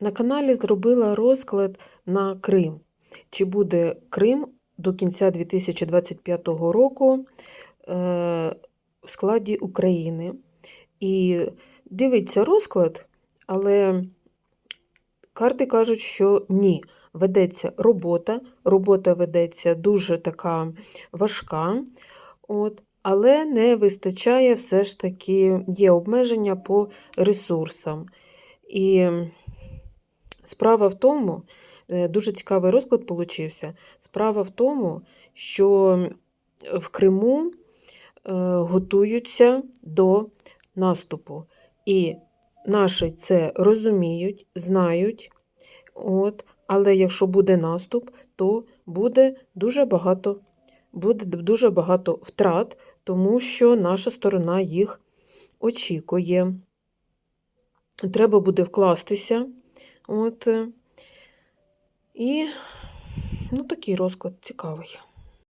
На каналі зробила розклад на Крим. Чи буде Крим до кінця 2025 року е, в складі України. І дивиться розклад, але карти кажуть, що ні. Ведеться робота, робота ведеться дуже така важка, от, але не вистачає все ж таки, є обмеження по ресурсам. І справа в тому, е, дуже цікавий розклад получився. Справа в тому, що в Криму е, готуються до наступу. І наші це розуміють, знають. От, але якщо буде наступ, то буде дуже багато, буде дуже багато втрат, тому що наша сторона їх очікує. Треба буде вкластися. От, е, і ну, такий розклад цікавий.